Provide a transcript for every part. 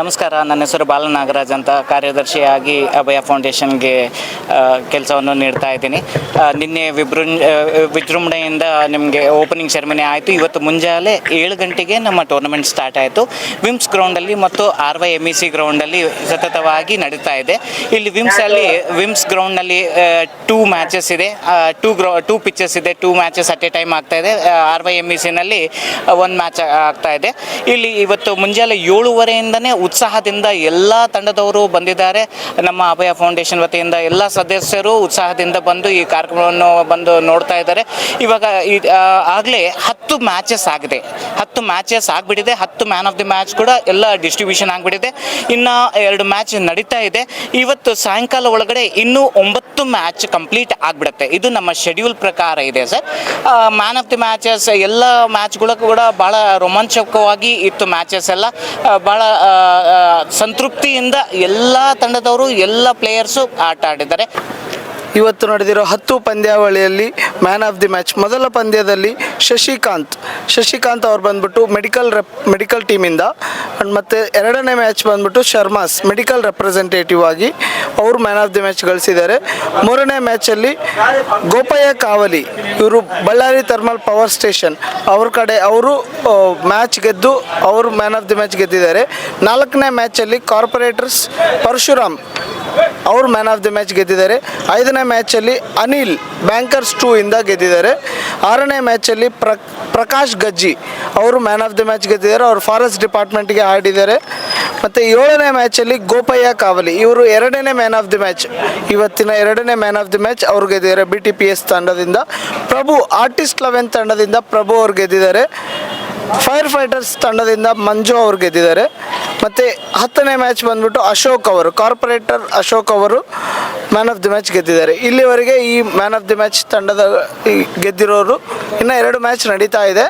ನಮಸ್ಕಾರ, ನನ್ನ ಹೆಸರು ಬಾಲನಾಗರಾಜ್ ಅಂತ ಕಾರ್ಯದರ್ಶಿಯಾಗಿ ಅಭಯ ಫೌಂಡೇಶನ್ಗೆ ಕೆಲಸವನ್ನು ನೀಡ್ತಾ ಇದ್ದೀನಿ. ನಿನ್ನೆ ವಿಭ್ರ ವಿಜೃಂಭಣೆಯಿಂದ ನಿಮಗೆ ಓಪನಿಂಗ್ ಸೆರೆಮನಿ ಆಯಿತು. ಇವತ್ತು ಮುಂಜಾನೆ ಏಳು ಗಂಟೆಗೆ ನಮ್ಮ ಟೂರ್ನಮೆಂಟ್ ಸ್ಟಾರ್ಟ್ ಆಯಿತು. ವಿಮ್ಸ್ ಗ್ರೌಂಡಲ್ಲಿ ಮತ್ತು R Y M E C ಗ್ರೌಂಡಲ್ಲಿ ಸತತವಾಗಿ ನಡೀತಾ ಇದೆ. ಇಲ್ಲಿ ವಿಮ್ಸಲ್ಲಿ, ವಿಮ್ಸ್ ಗ್ರೌಂಡ್ನಲ್ಲಿ ಟೂ ಮ್ಯಾಚಸ್ ಇದೆ. ಟೂ ಗ್ರೌ ಟೂ ಪಿಚ್ಚಸ್ ಇದೆ. Two matches at a time ಆಗ್ತಾ ಇದೆ. ಆರ್ ವೈ ಎಂ ಇ ಸಿನಲ್ಲಿ ಒಂದು ಮ್ಯಾಚ್ ಆಗ್ತಾ ಇದೆ. ಇಲ್ಲಿ ಇವತ್ತು ಮುಂಜಾನೆ ಏಳುವರೆಯಿಂದನೇ ಉತ್ಸಾಹದಿಂದ ಎಲ್ಲ ತಂಡದವರು ಬಂದಿದ್ದಾರೆ. ನಮ್ಮ ಅಭಯ ಫೌಂಡೇಶನ್ ವತಿಯಿಂದ ಎಲ್ಲ ಸದಸ್ಯರು ಉತ್ಸಾಹದಿಂದ ಬಂದು ಈ ಕಾರ್ಯಕ್ರಮವನ್ನು ಬಂದು ನೋಡ್ತಾ ಇದ್ದಾರೆ. ಇವಾಗ ಆಗಲೇ ಹತ್ತು ಮ್ಯಾಚಸ್ ಆಗಿದೆ. ಹತ್ತು ಮ್ಯಾಚಸ್ ಆಗಿಬಿಟ್ಟಿದೆ. ಹತ್ತು ಮ್ಯಾನ್ ಆಫ್ ದಿ ಮ್ಯಾಚ್ ಕೂಡ ಎಲ್ಲ ಡಿಸ್ಟ್ರಿಬ್ಯೂಷನ್ ಆಗಿಬಿಟ್ಟಿದೆ. ಇನ್ನು ಎರಡು ಮ್ಯಾಚ್ ನಡೀತಾ ಇದೆ. ಇವತ್ತು ಸಾಯಂಕಾಲ ಒಳಗಡೆ ಇನ್ನೂ ಒಂಬತ್ತು ಮ್ಯಾಚ್ ಕಂಪ್ಲೀಟ್ ಆಗಿಬಿಡುತ್ತೆ. ಇದು ನಮ್ಮ ಶೆಡ್ಯೂಲ್ ಪ್ರಕಾರ ಇದೆ sir. Man of the matches ಎಲ್ಲ ಮ್ಯಾಚ್ಗಳು ಕೂಡ ಭಾಳ ರೋಮಾಂಚಕವಾಗಿ ಇತ್ತು ಮ್ಯಾಚಸ್ ಎಲ್ಲ. ಭಾಳ ಸಂತೃಪ್ತಿಯಿಂದ ಎಲ್ಲ ತಂಡದವರು ಎಲ್ಲ ಪ್ಲೇಯರ್ಸು ಆಟ ಆಡಿದ್ದಾರೆ. ಇವತ್ತು ನಡೆದಿರೋ ಹತ್ತು ಪಂದ್ಯಾವಳಿಯಲ್ಲಿ ಮ್ಯಾನ್ ಆಫ್ ದಿ ಮ್ಯಾಚ್, ಮೊದಲ ಪಂದ್ಯದಲ್ಲಿ ಶಶಿಕಾಂತ್. ಶಶಿಕಾಂತ್ ಅವ್ರು ಬಂದ್ಬಿಟ್ಟು ಮೆಡಿಕಲ್ ರೆಪ್, ಮೆಡಿಕಲ್ ಟೀಮಿಂದ. ಆ್ಯಂಡ್ ಮತ್ತು ಎರಡನೇ ಮ್ಯಾಚ್ ಬಂದ್ಬಿಟ್ಟು ಶರ್ಮಾಸ್, ಮೆಡಿಕಲ್ ರೆಪ್ರೆಸೆಂಟೇಟಿವ್ ಆಗಿ ಅವರು ಮ್ಯಾನ್ ಆಫ್ ದಿ ಮ್ಯಾಚ್ ಗಳಿಸಿದ್ದಾರೆ. ಮೂರನೇ ಮ್ಯಾಚಲ್ಲಿ ಗೋಪಯ್ಯ ಕಾವಲಿ, ಇವರು ಬಳ್ಳಾರಿ ಥರ್ಮಲ್ ಪವರ್ ಸ್ಟೇಷನ್. ಅವ್ರ ಕಡೆ ಅವರು ಮ್ಯಾಚ್ ಗೆದ್ದು ಅವರು ಮ್ಯಾನ್ ಆಫ್ ದಿ ಮ್ಯಾಚ್ ಗೆದ್ದಿದ್ದಾರೆ. ನಾಲ್ಕನೇ ಮ್ಯಾಚಲ್ಲಿ ಕಾರ್ಪೊರೇಟರ್ಸ್ ಪರಶುರಾಮ್ ಅವರು ಮ್ಯಾನ್ ಆಫ್ ದಿ ಮ್ಯಾಚ್ ಗೆದ್ದಿದ್ದಾರೆ. ಐದನೇ ಮ್ಯಾಚಲ್ಲಿ ಅನಿಲ್ ಬ್ಯಾಂಕರ್ಸ್ ಟೂ ಇಂದ ಗೆದ್ದಿದ್ದಾರೆ. ಆರನೇ ಮ್ಯಾಚಲ್ಲಿ ಪ್ರ, ಪ್ರಕಾಶ್ ಗಜ್ಜಿ ಅವರು ಮ್ಯಾನ್ ಆಫ್ ದಿ ಮ್ಯಾಚ್ ಗೆದ್ದಿದ್ದಾರೆ. ಅವರು ಫಾರೆಸ್ಟ್ ಡಿಪಾರ್ಟ್ಮೆಂಟ್ಗೆ ಆಡಿದ್ದಾರೆ. ಮತ್ತು ಏಳನೇ ಮ್ಯಾಚಲ್ಲಿ ಗೋಪಯ್ಯ ಕಾವಲಿ, ಇವರು ಎರಡನೇ ಮ್ಯಾನ್ ಆಫ್ ದಿ ಮ್ಯಾಚ್ ಇವತ್ತಿನ ಎರಡನೇ ಮ್ಯಾನ್ ಆಫ್ ದಿ ಮ್ಯಾಚ್ ಅವ್ರು ಗೆದ್ದಿದ್ದಾರೆ. ಬಿ ಟಿ ಪಿ ಎಸ್ ತಂಡದಿಂದ, ಪ್ರಭು ಆರ್ಟಿಸ್ಟ್ ಲೆವೆನ್ ತಂಡದಿಂದ ಪ್ರಭು ಅವ್ರು ಗೆದ್ದಿದ್ದಾರೆ. ಫೈರ್ ಫೈಟರ್ಸ್ ತಂಡದಿಂದ ಮಂಜು ಅವರು ಗೆದ್ದಿದ್ದಾರೆ. ಮತ್ತು ಹತ್ತನೇ ಮ್ಯಾಚ್ ಬಂದ್ಬಿಟ್ಟು ಅಶೋಕ್ ಅವರು ಕಾರ್ಪೊರೇಟರ್ ಅಶೋಕ್ ಅವರು ಮ್ಯಾನ್ ಆಫ್ ದಿ ಮ್ಯಾಚ್ ಗೆದ್ದಿದ್ದಾರೆ. ಇಲ್ಲಿವರೆಗೆ ಈ ಮ್ಯಾನ್ ಆಫ್ ದಿ ಮ್ಯಾಚ್ ತಂಡದ ಗೆದ್ದಿರೋರು ಇನ್ನು ಎರಡು ಮ್ಯಾಚ್ ನಡೀತಾ ಇದೆ.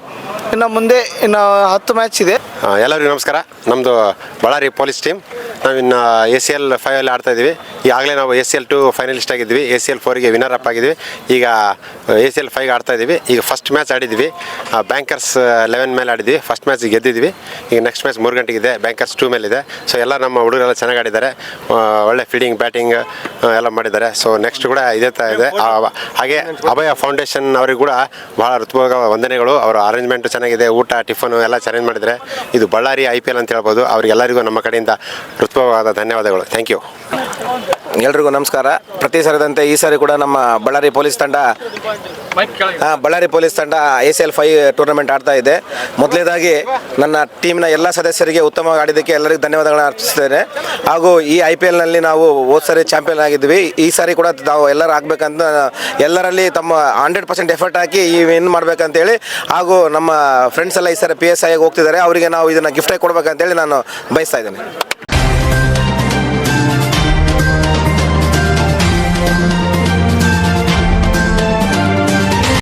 ಇನ್ನು ಮುಂದೆ ಇನ್ನು ಹತ್ತು ಮ್ಯಾಚ್ ಇದೆ. ಎಲ್ಲರಿಗೂ ನಮಸ್ಕಾರ. ನಮ್ಮದು ಬಳ್ಳಾರಿ ಪೊಲೀಸ್ ಟೀಮ್ ನಾವಿನ್ನು ಎ ಸಿ ಎಲ್ ಫೈವಲ್ಲಿ ಆಡ್ತಾ ಇದ್ದೀವಿ. ಈಗಾಗಲೇ ನಾವು A C L two finalist ಆಗಿದ್ವಿ A C L ಫೋರಿಗೆ ವಿನ್ನರ್ ಅಪ್ ಆಗಿದ್ವಿ ಈಗ ಎ ಸಿ ಎಲ್ ಫೈವ್ಗೆ ಆಡ್ತಾ ಇದ್ದೀವಿ. ಈಗ ಫಸ್ಟ್ ಮ್ಯಾಚ್ ಆಡಿದ್ವಿ ಬ್ಯಾಂಕರ್ಸ್ ಲೆವೆನ್ ಮೇಲೆ ಆಡಿದ್ವಿ ಫಸ್ಟ್ ಮ್ಯಾಚ್ ಗೆದ್ದಿದ್ವಿ ಈಗ ನೆಕ್ಸ್ಟ್ ಮ್ಯಾಚ್ ಮೂರು ಗಂಟೆಗಿದೆ ಬ್ಯಾಂಕರ್ಸ್ ಟೂ ಮೇಲಿದೆ ಸೊ ಎಲ್ಲ ನಮ್ಮ ಹುಡುಗರೆಲ್ಲ ಚೆನ್ನಾಗಿ ಆಡಿದ್ದಾರೆ ಒಳ್ಳೆ ಫೀಲ್ಡಿಂಗ್ ಬ್ಯಾಟಿಂಗ್ ಎಲ್ಲ ಮಾಡಿದ್ದಾರೆ. ಸೊ ನೆಕ್ಸ್ಟ್ ಕೂಡ ಇದೇ ಥರ ಇದೆ. ಹಾಗೆ ಅಭಯ ಫೌಂಡೇಶನ್ ಅವ್ರಿಗೆ ಕೂಡ ಭಾಳ ಋತುಭೋಗ ವಂದನೆಗಳು. ಅವರ ಅರೇಂಜ್ಮೆಂಟ್ ಚೆನ್ನಾಗಿದೆ. ಊಟ, ಟಿಫನು ಎಲ್ಲ ಚೆನ್ನಾಗಿ ಮಾಡಿದ್ದಾರೆ. ಇದು ಬಳ್ಳಾರಿ ಐ ಪಿ ಎಲ್ ಅಂತ ಹೇಳ್ಬೋದು. ಅವರಿಗೆಲ್ಲರಿಗೂ ನಮ್ಮ ಕಡೆಯಿಂದ ಹೃತ್ಪೂರ್ವಕವಾದ ಧನ್ಯವಾದಗಳು. ಥ್ಯಾಂಕ್ ಯು ಎಲ್ರಿಗೂ ನಮಸ್ಕಾರ. ಪ್ರತಿ ಸರದಂತೆ ಈ ಸಾರಿ ಕೂಡ ನಮ್ಮ ಬಳ್ಳಾರಿ ಪೊಲೀಸ್ ತಂಡ ಬಳ್ಳಾರಿ ಪೊಲೀಸ್ ತಂಡ A C L five tournament ಆಡ್ತಾ ಇದೆ. ಮೊದಲೇದಾಗಿ ನನ್ನ ಟೀಮ್ನ ಎಲ್ಲ ಸದಸ್ಯರಿಗೆ ಉತ್ತಮವಾಗಿ ಆಡಿದ್ದಕ್ಕೆ ಎಲ್ಲರಿಗೂ ಧನ್ಯವಾದಗಳನ್ನು ಅರ್ಪಿಸ್ತೇನೆ ಹಾಗೂ ಈ ಐ ಪಿ ಎಲ್ನಲ್ಲಿ ನಾವು ಹೋದ ಸಾರಿ ಚಾಂಪಿಯನ್ ಆಗಿದ್ವಿ. ಈ ಸಾರಿ ಕೂಡ ನಾವು ಎಲ್ಲರೂ ಆಗಬೇಕಂತ, ಎಲ್ಲರಲ್ಲಿ ತಮ್ಮ ಹಂಡ್ರೆಡ್ ಪರ್ಸೆಂಟ್ ಎಫರ್ಟ್ ಹಾಕಿ ಈ ವಿನ್ ಮಾಡ್ಬೇಕಂತೇಳಿ, ಹಾಗೂ ನಮ್ಮ ಫ್ರೆಂಡ್ಸ್ ಎಲ್ಲ ಈ ಸಾರಿ ಪಿ ಎಸ್ ಐಗೆ ಹೋಗ್ತಿದ್ದಾರೆ. ಅವರಿಗೆ ನಾವು ಇದನ್ನು ಗಿಫ್ಟಾಗಿ ಕೊಡಬೇಕಂತೇಳಿ ನಾನು ಬಯಸ್ತಾ ಇದ್ದೇನೆ.